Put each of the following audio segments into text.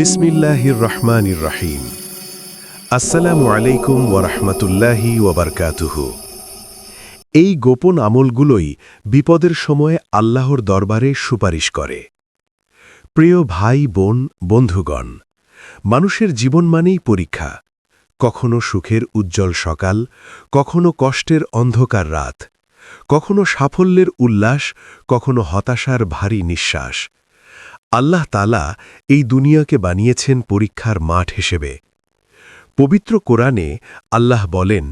বিসমিল্লাহির রহমানির রহিম। আসসালামু আলাইকুম ওরহমতুল্লাহি ওবরকাতুহু এই গোপন আমলগুলোই বিপদের সময়ে আল্লাহর দরবারে সুপারিশ করে। প্রিয় ভাই, বোন, বন্ধুগণ, মানুষের জীবন মানেই পরীক্ষা। কখনো সুখের উজ্জ্বল সকাল, কখনো কষ্টের অন্ধকার রাত, কখনো সাফল্যের উল্লাস, কখনো হতাশার ভারী নিঃশ্বাস। আল্লাহ তালা এই দুনিয়াকে বানিয়েছেন পরীক্ষার মাঠ হিসেবে। পবিত্র কোরআনে আল্লাহ বলেন,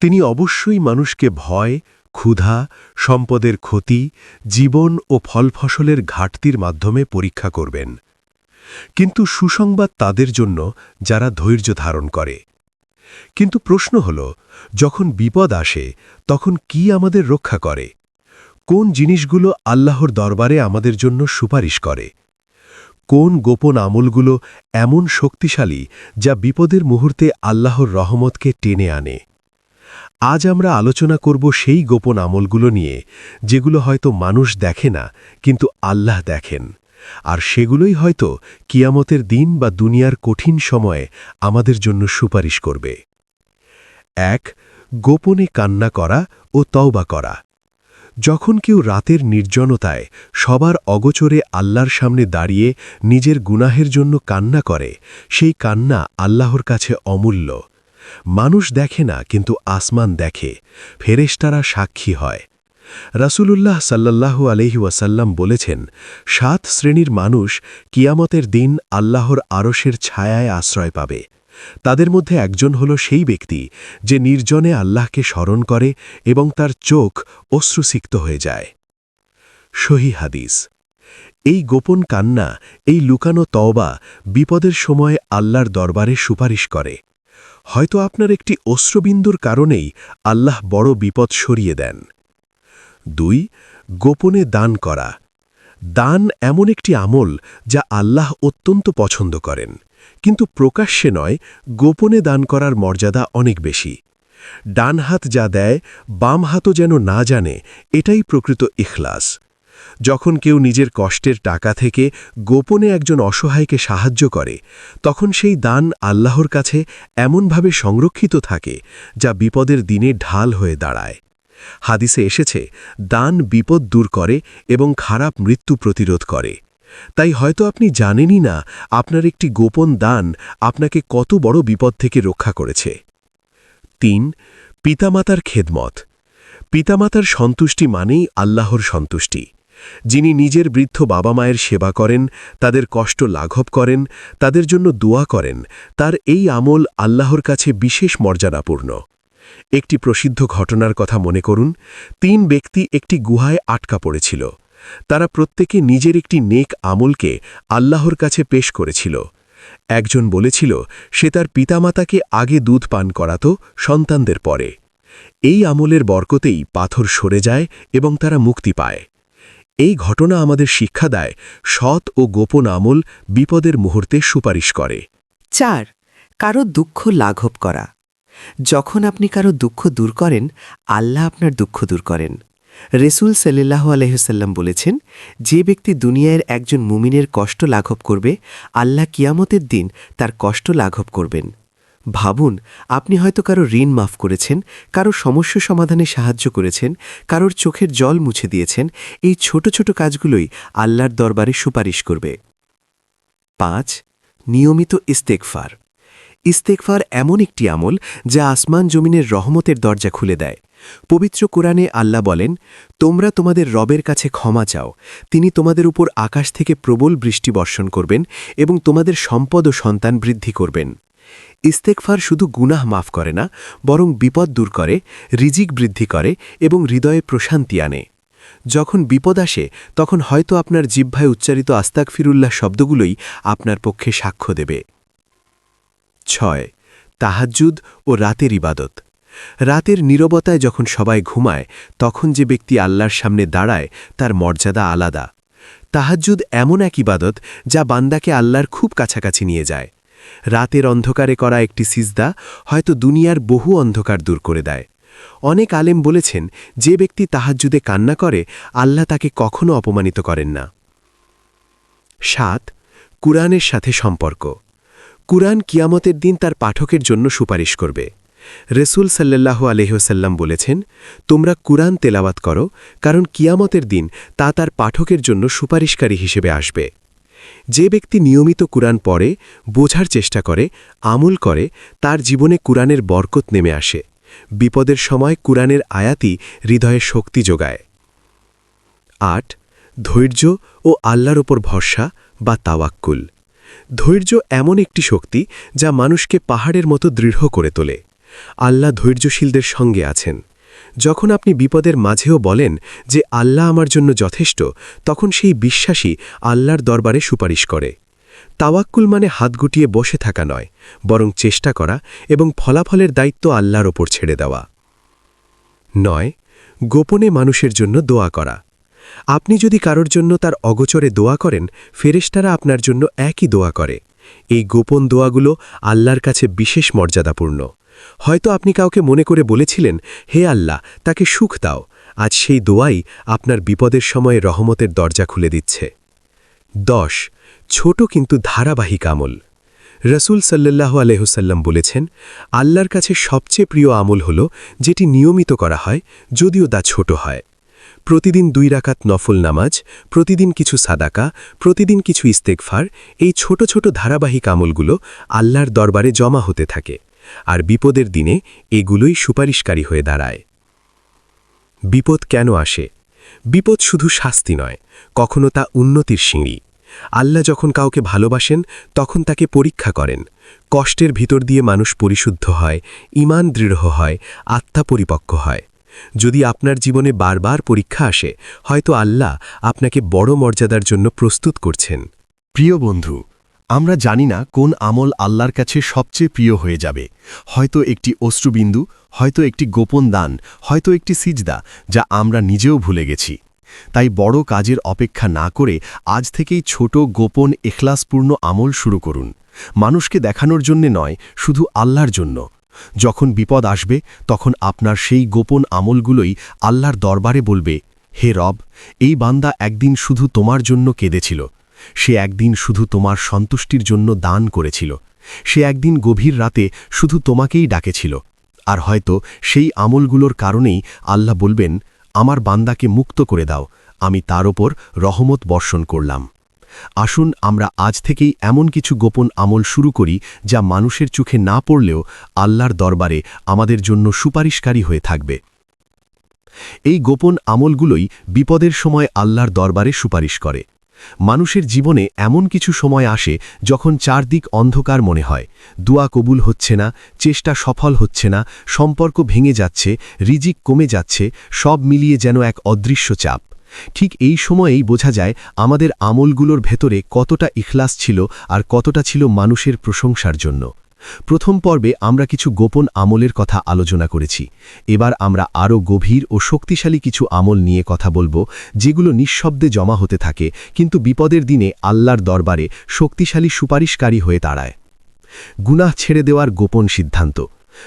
তিনি অবশ্যই মানুষকে ভয়, ক্ষুধা, সম্পদের ক্ষতি, জীবন ও ফলফসলের ঘাটতির মাধ্যমে পরীক্ষা করবেন। কিন্তু সুসংবাদ তাদের জন্য যারা ধৈর্য ধারণ করে। কিন্তু প্রশ্ন হল, যখন বিপদ আসে, তখন কি আমাদের রক্ষা করে? কোন জিনিসগুলো আল্লাহর দরবারে আমাদের জন্য সুপারিশ করে? কোন গোপন আমলগুলো এমন শক্তিশালী যা বিপদের মুহূর্তে আল্লাহর রহমতকে টেনে আনে? আজ আমরা আলোচনা করব সেই গোপন আমলগুলো নিয়ে, যেগুলো হয়তো মানুষ দেখে না, কিন্তু আল্লাহ দেখেন। আর সেগুলোই হয়তো কিয়ামতের দিন বা দুনিয়ার কঠিন সময়ে আমাদের জন্য সুপারিশ করবে। এক, গোপনে কান্না করা ও তওবা করা। যখন কেউ রাতের নির্জনতায় সবার অগোচরে আল্লাহর সামনে দাঁড়িয়ে নিজের গুনাহের জন্য কান্না করে, সেই কান্না আল্লাহর কাছে অমূল্য। মানুষ দেখে না, কিন্তু আসমান দেখে। ফেরেশতারা সাক্ষী হয়। রাসূলুল্লাহ সাল্লাল্লাহু আলহি ওয়াসাল্লাম বলেছেন, সাত শ্রেণির মানুষ কিয়ামতের দিন আল্লাহর আরশের ছায়ায় আশ্রয় পাবে। তাদের মধ্যে একজন হল সেই ব্যক্তি যে নির্জনে আল্লাহকে স্মরণ করে এবং তার চোখ অশ্রুসিক্ত হয়ে যায়। সহি হাদিস। এই গোপন কান্না, এই লুকানো তওবা বিপদের সময় আল্লাহর দরবারে সুপারিশ করে। হয়তো আপনার একটি অশ্রবিন্দুর কারণেই আল্লাহ বড় বিপদ সরিয়ে দেন। দুই, গোপনে দান করা। দান এমন একটি আমল যা আল্লাহ অত্যন্ত পছন্দ করেন। কিন্তু প্রকাশ্যে নয়, গোপনে দান করার মর্যাদা অনেক বেশি। ডান হাত যা দেয়, বাম হাতও যেন না জানে, এটাই প্রকৃত ইখলাস। যখন কেউ নিজের কষ্টের টাকা থেকে গোপনে একজন অসহায়কে সাহায্য করে, তখন সেই দান আল্লাহর কাছে এমনভাবে সংরক্ষিত থাকে, যা বিপদের দিনে ঢাল হয়ে দাঁড়ায়। হাদিসে এসেছে, দান বিপদ দূর করে এবং খারাপ মৃত্যু প্রতিরোধ করে। তাই হয়তো আপনি জানেনই না আপনার একটি গোপন দান আপনাকে কত বড় বিপদ থেকে রক্ষা করেছে। তিন, পিতামাতার খেদমত। পিতামাতার সন্তুষ্টি মানেই আল্লাহর সন্তুষ্টি। যিনি নিজের বৃদ্ধ বাবা মায়ের সেবা করেন, তাদের কষ্ট লাঘব করেন, তাদের জন্য দোয়া করেন, তার এই আমল আল্লাহর কাছে বিশেষ মর্যাদাপূর্ণ। একটি প্রসিদ্ধ ঘটনার কথা মনে করুন, তিন ব্যক্তি একটি গুহায় আটকা পড়েছিল। তারা প্রত্যেকে নিজের একটি নেক আমলকে আল্লাহর কাছে পেশ করেছিল। একজন বলেছিল, সে তার পিতামাতাকে আগে দুধ পান করাত সন্তানদের পরে। এই আমলের বরকতেই পাথর সরে যায় এবং তারা মুক্তি পায়। এই ঘটনা আমাদের শিক্ষা দেয়, সৎ ও গোপন আমল বিপদের মুহূর্তে সুপারিশ করে। চার, কারও দুঃখ লাঘব করা। যখন আপনি কারও দুঃখ দূর করেন, আল্লাহ আপনার দুঃখ দূর করেন। রেসুল সাল্লাহ আলহ্লাম বলেছেন, যে ব্যক্তি দুনিয়ার একজন মুমিনের কষ্ট লাঘব করবে, আল্লাহ কিয়ামতের দিন তার কষ্ট লাঘব করবেন। ভাবুন, আপনি হয়তো কারও ঋণ মাফ করেছেন, কারও সমস্যা সমাধানে সাহায্য করেছেন, কারোর চোখের জল মুছে দিয়েছেন, এই ছোট ছোট কাজগুলোই আল্লাহর দরবারে সুপারিশ করবে। পাঁচ, নিয়মিত ইস্তেকফার ইস্তেকফার এমন একটি আমল যা আসমান জমিনের রহমতের দরজা খুলে দেয়। পবিত্র কোরআনে আল্লাহ বলেন, তোমরা তোমাদের রবের কাছে ক্ষমা চাও। তিনি তোমাদের উপর আকাশ থেকে প্রবল বৃষ্টি বর্ষণ করবেন এবং তোমাদের সম্পদ ও সন্তান বৃদ্ধি করবেন। ইস্তেকফার শুধু গুনাহ মাফ করে না, বরং বিপদ দূর করে, রিজিক বৃদ্ধি করে এবং হৃদয়ে প্রশান্তি আনে। যখন বিপদ আসে, তখন হয়তো আপনার জিহ্বায় উচ্চারিত আস্তাক ফিরুল্লাহ শব্দগুলোই আপনার পক্ষে সাক্ষ্য দেবে। ছয়, তাহাজ্জুদ ও রাতের ইবাদত। রাতের নীরবতায় যখন সবাই ঘুমায়, তখন যে ব্যক্তি আল্লাহর সামনে দাঁড়ায়, তার মর্যাদা আলাদা। তাহাজ্জুদ এমন এক ইবাদত যা বান্দাকে আল্লাহর খুব কাছাকাছি নিয়ে যায়। রাতের অন্ধকারে করা একটি সিজদা হয়তো দুনিয়ার বহু অন্ধকার দূর করে দেয়। অনেক আলেম বলেছেন, যে ব্যক্তি তাহাজ্জুদে কান্না করে, আল্লাহ তাকে কখনো অপমানিত করেন না। সাত, কুরআনের সাথে সম্পর্ক। কুরআন কিয়ামতের দিন তার পাঠকের জন্য সুপারিশ করবে। রসুল সাল্লাহ আলহ্লাম বলেছেন, তোমরা কুরআন তেলাওয়াত করো, কারণ কিয়ামতের দিন তা তার পাঠকের জন্য সুপারিশকারী হিসেবে আসবে। যে ব্যক্তি নিয়মিত কুরআন পড়ে, বোঝার চেষ্টা করে, আমল করে, তার জীবনে কুরআনের বরকত নেমে আসে। বিপদের সময় কুরআনের আয়াতি হৃদয়ে শক্তি যোগায়। আট, ধৈর্য ও আল্লাহর ওপর ভরসা বা তাওয়াক্কুল। ধৈর্য এমন একটি শক্তি যা মানুষকে পাহাড়ের মতো দৃঢ় করে তোলে। আল্লাহ ধৈর্যশীলদের সঙ্গে আছেন। যখন আপনি বিপদের মাঝেও বলেন যে আল্লাহ আমার জন্য যথেষ্ট, তখন সেই বিশ্বাসী আল্লাহর দরবারে সুপারিশ করে। তাওয়াক্কুল মানে হাত গুটিয়ে বসে থাকা নয়, বরং চেষ্টা করা এবং ফলাফলের দায়িত্ব আল্লাহর ওপর ছেড়ে দেওয়া। নয়, গোপনে মানুষের জন্য দোয়া করা। আপনি যদি কারোর জন্য তার অগোচরে দোয়া করেন, ফেরেশতারা আপনার জন্য একই দোয়া করে। এই গোপন দোয়াগুলো আল্লাহর কাছে বিশেষ মর্যাদাপূর্ণ। হয়তো আপনি কাউকে মনে করে বলেছিলেন, হে আল্লাহ, তাকে সুখ দাও। আজ সেই দোয়াই আপনার বিপদের সময়ে রহমতের দরজা খুলে দিচ্ছে। দশ, ছোট কিন্তু ধারাবাহিক আমল। রসুল সাল্লাহ আলহ্লাম বলেছেন, আল্লাহর কাছে সবচেয়ে প্রিয় আমল হল, যেটি নিয়মিত করা হয়, যদিও তা ছোট হয়। প্রতিদিন দুই রাকাত নফল নামাজ, প্রতিদিন কিছু সাদাকা, প্রতিদিন কিছু ইস্তেকফার এই ছোট ছোট ধারাবাহিক আমলগুলো আল্লাহর দরবারে জমা হতে থাকে। আর বিপদের দিনে এগুলোই সুপারিশকারী হয়ে দাঁড়ায়। বিপদ কেন আসে? বিপদ শুধু শাস্তি নয়, কখনো তা উন্নতির সিঁড়ি। আল্লাহ যখন কাউকে ভালোবাসেন, তখন তাকে পরীক্ষা করেন। কষ্টের ভিতর দিয়ে মানুষ পরিশুদ্ধ হয় ইমান দৃঢ় হয়, আত্মা পরিপক্ক হয়। যদি আপনার জীবনে বারবার পরীক্ষা আসে, হয়তো আল্লাহ আপনাকে বড় মর্যাদার জন্য প্রস্তুত করছেন। প্রিয় বন্ধু, আমরা জানি না কোন আমল আল্লাহর কাছে সবচেয়ে প্রিয় হয়ে যাবে। হয়তো একটি অশ্রুবিন্দু, হয়তো একটি গোপন দান, হয়তো একটি সিজদা, যা আমরা নিজেও ভুলে গেছি। তাই বড় কাজের অপেক্ষা না করে আজ থেকেই ছোট, গোপন, এখলাসপূর্ণ আমল শুরু করুন। মানুষকে দেখানোর জন্যে নয়, শুধু আল্লাহর জন্য। যখন বিপদ আসবে, তখন আপনার সেই গোপন আমলগুলোই আল্লাহর দরবারে বলবে, হে রব, এই বান্দা একদিন শুধু তোমার জন্য কেঁদেছিল। সে একদিন শুধু তোমার সন্তুষ্টির জন্য দান করেছিল। সে একদিন গভীর রাতে শুধু তোমাকেই ডাকেছিল। আর হয়তো সেই আমলগুলোর কারণেই আল্লাহ বলবেন, আমার বান্দাকে মুক্ত করে দাও, আমি তার ওপর রহমত বর্ষণ করলাম। আসুন আমরা আজ থেকেই এমন কিছু গোপন আমল শুরু করি যা মানুষের চোখে না পড়লেও আল্লাহর দরবারে আমাদের জন্য সুপারিশকারী হয়ে থাকবে। এই গোপন আমলগুলোই বিপদের সময় আল্লাহর দরবারে সুপারিশ করে। মানুষের জীবনে এমন কিছু সময় আসে যখন চারদিক অন্ধকার মনে হয়। দুয়া কবুল হচ্ছে না, চেষ্টা সফল হচ্ছে না, সম্পর্ক ভেঙে যাচ্ছে, রিজিক কমে যাচ্ছে, সব মিলিয়ে যেন এক অদৃশ্য চাপ। ঠিক এই সময়েই বোঝা যায় আমাদের আমলগুলোর ভেতরে কতটা ইখলাস ছিল আর কতটা ছিল মানুষের প্রশংসার জন্য। প্রথম পর্বে আমরা কিছু গোপন আমলের কথা আলোচনা করেছি। এবার আমরা আরও গভীর ও শক্তিশালী কিছু আমল নিয়ে কথা বলব, যেগুলো নিঃশব্দে জমা হতে থাকে, কিন্তু বিপদের দিনে আল্লাহর দরবারে শক্তিশালী সুপারিশকারী হয়ে দাঁড়ায়। গুনাহ ছেড়ে দেওয়ার গোপন সিদ্ধান্ত।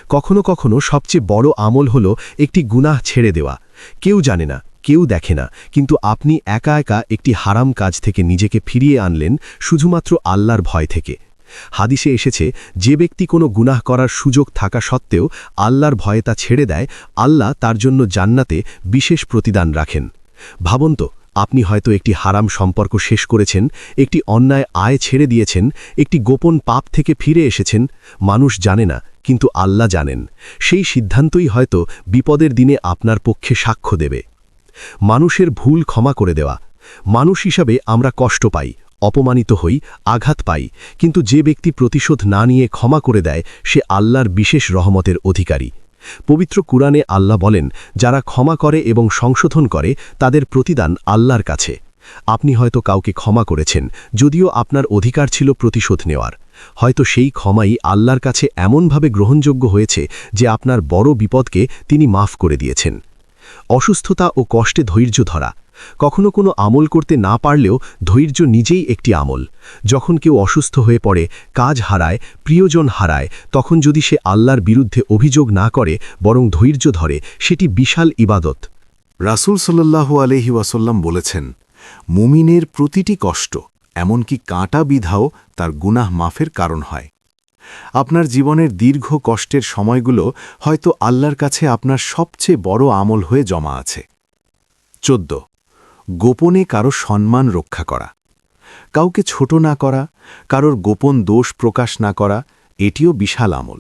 কখনো কখনো সবচেয়ে বড় আমল হল একটি গুনাহ ছেড়ে দেওয়া। কেউ জানে না কেউ দেখে না, কিন্তু আপনি একা একা একটি হারাম কাজ থেকে নিজেকে ফিরিয়ে আনলেন শুধুমাত্র আল্লাহর ভয় থেকে। হাদিসে এসেছে, যে ব্যক্তি কোনো গুনাহ করার সুযোগ থাকা সত্ত্বেও আল্লাহর ভয়ে তা ছেড়ে দেয়, আল্লাহ তার জন্য জান্নাতে বিশেষ প্রতিদান রাখেন। ভাবন্ত আপনি হয়তো একটি হারাম সম্পর্ক শেষ করেছেন, একটি অন্যায় আয় ছেড়ে দিয়েছেন, একটি গোপন পাপ থেকে ফিরে এসেছেন, মানুষ জানে না, কিন্তু আল্লাহ জানেন। সেই সিদ্ধান্তই হয়তো বিপদের দিনে আপনার পক্ষে সাক্ষ্য দেবে। মানুষের ভুল ক্ষমা করে দেওয়া। মানুষ হিসাবে আমরা কষ্ট পাই, অপমানিত হই, আঘাত পাই, কিন্তু যে ব্যক্তি প্রতিশোধ না নিয়ে ক্ষমা করে দেয়, সে আল্লাহর বিশেষ রহমতের অধিকারী। পবিত্র কুরআনে আল্লাহ বলেন, যারা ক্ষমা করে এবং সংশোধন করে, তাদের প্রতিদান আল্লাহর কাছে। আপনি হয়তো কাউকে ক্ষমা করেছেন, যদিও আপনার অধিকার ছিল প্রতিশোধ নেওয়ার। হয়তো সেই ক্ষমাই আল্লাহর কাছে এমনভাবে গ্রহণযোগ্য হয়েছে যে আপনার বড় বিপদকে তিনি মাফ করে দিয়েছেন। অসুস্থতা ও কষ্টে ধৈর্য ধরা। কখনো কোনো আমল করতে না পারলেও ধৈর্য নিজেই একটি আমল। যখন কেউ অসুস্থ হয়ে পড়ে, কাজ হারায়, প্রিয়জন হারায়, তখন যদি সে আল্লাহর বিরুদ্ধে অভিযোগ না করে, বরং ধৈর্য ধরে, সেটি বিশাল ইবাদত। রাসূল সাল্লাল্লাহু আলহি ওয়াসাল্লাম বলেছেন, মুমিনের প্রতিটি কষ্ট, এমনকি কাঁটা বিধাও তার গুনাহ মাফের কারণ হয়। আপনার জীবনের দীর্ঘ কষ্টের সময়গুলো হয়তো আল্লাহর কাছে আপনার সবচেয়ে বড় আমল হয়ে জমা আছে। চোদ্দ। গোপনে কারও সম্মান রক্ষা করা। কাউকে ছোট না করা, কারোর গোপন দোষ প্রকাশ না করা, এটিও বিশাল আমল।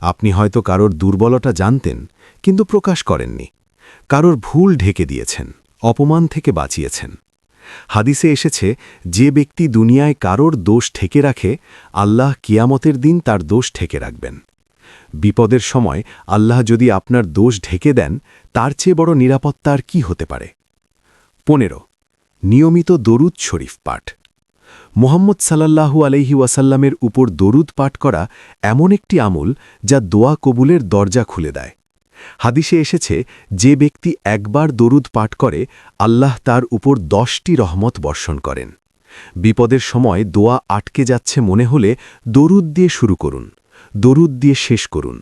আপনি হয়তো কারোর দুর্বলতা জানতেন, কিন্তু প্রকাশ করেননি। কারোর ভুল ঢেকে দিয়েছেন, অপমান থেকে বাঁচিয়েছেন। হাদিসে এসেছে, যে ব্যক্তি দুনিয়ায় কারোর দোষ ঠেকে রাখে, আল্লাহ কিয়ামতের দিন তার দোষ ঠেকে রাখবেন। বিপদের সময় আল্লাহ যদি আপনার দোষ ঢেকে দেন, তার চেয়ে বড় নিরাপত্তা আর কি হতে পারে? পনেরো, নিয়মিত দরুদ শরীফ পাঠ। মোহাম্মদ সাল্লাল্লাহু আলহি ওয়াসাল্লামের উপর দরুদ পাঠ করা এমন একটি আমল যা দোয়া কবুলের দরজা খুলে দেয়। হাদিসে এসেছে, যে ব্যক্তি একবার দরুদ পাঠ করে, আল্লাহ তার উপর দশটি রহমত বর্ষণ করেন। বিপদের সময় দোয়া আটকে যাচ্ছে মনে হলে দরুদ দিয়ে শুরু করুন, দরুদ দিয়ে শেষ করুন।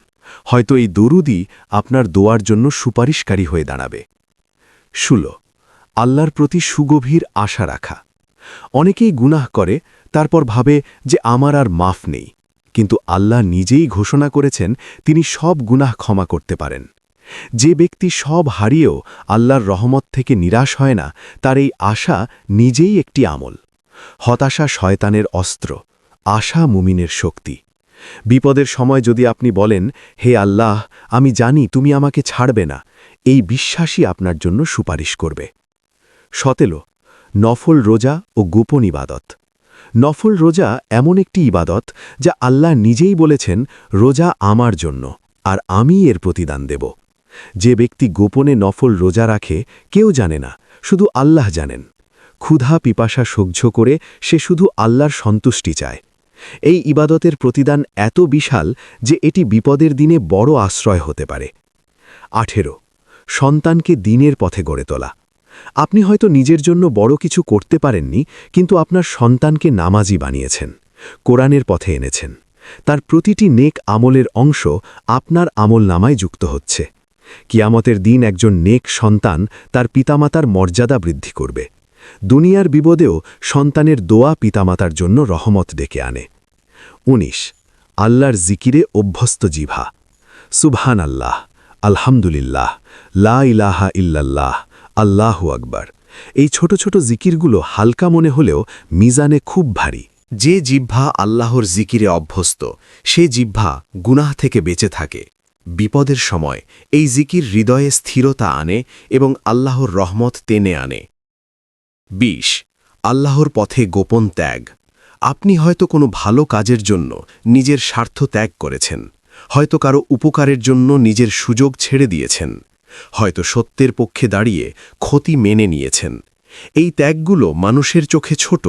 হয়তো এই দরুদই আপনার দোয়ার জন্য সুপারিশকারী হয়ে দাঁড়াবে। ষোলো, আল্লাহর প্রতি সুগভীর আশা রাখা। অনেকেই গুনাহ করে, তারপর ভাবে যে আমার আর মাফ নেই। কিন্তু আল্লাহ নিজেই ঘোষণা করেছেন তিনি সব গুনাহ ক্ষমা করতে পারেন। যে ব্যক্তি সব হারিয়েও আল্লাহর রহমত থেকে নিরাশ হয় না, তার এই আশা নিজেই একটি আমল। হতাশা শয়তানের অস্ত্র, আশা মুমিনের শক্তি। বিপদের সময় যদি আপনি বলেন, হে আল্লাহ, আমি জানি তুমি আমাকে ছাড়বে না এই বিশ্বাসই আপনার জন্য সুপারিশ করবে। সতেলো, নফল রোজা ও গোপন ইবাদত। নফল রোজা এমন একটি ইবাদত যা আল্লাহ নিজেই বলেছেন, রোজা আমার জন্য, আর আমি এর প্রতিদান দেব। যে ব্যক্তি গোপনে নফল রোজা রাখে, কেউ জানে না, শুধু আল্লাহ জানেন। ক্ষুধা পিপাসা সহ্য করে সে শুধু আল্লাহর সন্তুষ্টি চায়। এই ইবাদতের প্রতিদান এত বিশাল যে এটি বিপদের দিনে বড় আশ্রয় হতে পারে। আঠেরো, সন্তানকে দিনের পথে গড়ে তোলা। আপনি হয়তো নিজের জন্য বড় কিছু করতে পারেননি, কিন্তু আপনার সন্তানকে নামাজি বানিয়েছেন, কোরআনের পথে এনেছেন। তার প্রতিটি নেক আমলের অংশ আপনার আমল নামায় যুক্ত হচ্ছে। কিয়ামতের দিন একজন নেক সন্তান তার পিতামাতার মর্যাদা বৃদ্ধি করবে। দুনিয়ার বিপদেও সন্তানের দোয়া পিতামাতার জন্য রহমত ডেকে আনে। ১৯ আল্লাহর জিকিরে অভ্যস্ত জিভা। সুবহান আল্লাহ আলহামদুলিল্লাহ, লা ইলাহা ইল্লাল্লাহ আল্লাহু আকবার। এই ছোট ছোট জিকিরগুলো হালকা মনে হলেও মিজানে খুব ভারী। যে জিহ্বা আল্লাহর জিকিরে অভ্যস্ত, সে জিহ্বা গুনাহ থেকে বেঁচে থাকে। বিপদের সময় এই জিকির হৃদয়ে স্থিরতা আনে এবং আল্লাহর রহমত টেনে আনে। ২০ আল্লাহর পথে গোপন ত্যাগ। আপনি হয়তো কোনো ভালো কাজের জন্য নিজের স্বার্থ ত্যাগ করেছেন। হয়তো কারও উপকারের জন্য নিজের সুযোগ ছেড়ে দিয়েছেন। হয়তো সত্যের পক্ষে দাঁড়িয়ে ক্ষতি মেনে নিয়েছেন। এই ত্যাগগুলো মানুষের চোখে ছোট,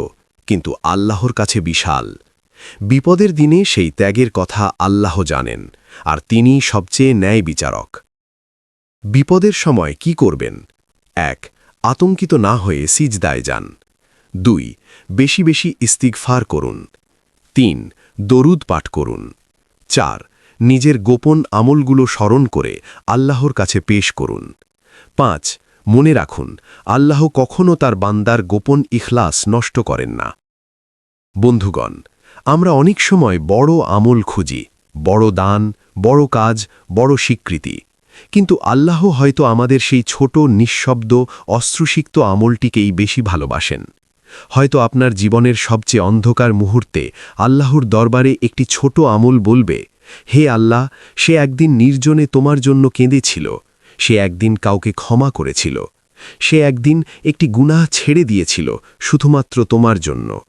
কিন্তু আল্লাহর কাছে বিশাল। বিপদের দিনে সেই ত্যাগের কথা আল্লাহ জানেন, আর তিনি সবচেয়ে ন্যায় বিচারক। বিপদের সময় কি করবেন? এক, আতঙ্কিত না হয়ে সিজদায় যান। দুই, বেশি বেশি ইস্তিগফার করুন। তিন, দরুদ পাঠ করুন। চার নিজের গোপন আমলগুলো স্মরণ করে আল্লাহর কাছে পেশ করুন। পাঁচ, মনে রাখুন, আল্লাহ কখনও তার বান্দার গোপন ইখলাস নষ্ট করেন না। বন্ধুগণ, আমরা অনেক সময় বড় আমল খুঁজি, বড় দান, বড় কাজ, বড় স্বীকৃতি। কিন্তু আল্লাহ হয়তো আমাদের সেই ছোট, নিঃশব্দ, অশ্রুসিক্ত আমলটিকেই বেশি ভালোবাসেন। হয়তো আপনার জীবনের সবচেয়ে অন্ধকার মুহূর্তে আল্লাহর দরবারে একটি ছোট আমল বলবে হে আল্লাহ, সে একদিন নির্জনে তোমার জন্য কেঁদেছিল। সে একদিন কাউকে ক্ষমা করেছিল। সে একদিন একটি গুনাহ ছেড়ে দিয়েছিল, শুধুমাত্র তোমার জন্য।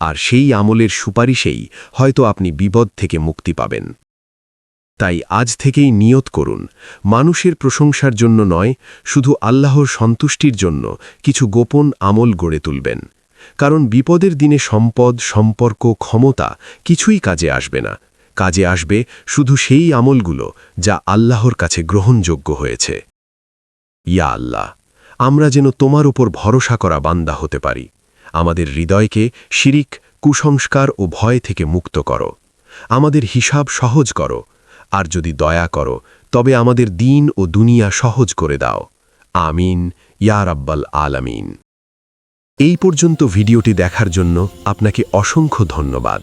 আর সেই আমলের সুপারিশেই হয়তো আপনি বিপদ থেকে মুক্তি পাবেন। তাই আজ থেকেই নিয়ত করুন, মানুষের প্রশংসার জন্য নয়, শুধু আল্লাহর সন্তুষ্টির জন্য কিছু গোপন আমল গড়ে তুলবেন। কারণ বিপদের দিনে সম্পদ, সম্পর্ক, ক্ষমতা কিছুই কাজে আসবে না। কাজে আসবে শুধু সেই আমলগুলো যা আল্লাহর কাছে গ্রহণযোগ্য হয়েছে। ইয়া আল্লাহ, আমরা যেন তোমার উপর ভরসা করা বান্দা হতে পারি। আমাদের হৃদয়কে শিরিক, কুসংস্কার ও ভয় থেকে মুক্ত করো। আমাদের হিসাব সহজ করো। আর যদি দয়া করো, তবে আমাদের দিন ও দুনিয়া সহজ করে দাও। আমিন, ইয়া রাব্বাল আলামিন। এই পর্যন্ত ভিডিওটি দেখার জন্য আপনাকে অসংখ্য ধন্যবাদ।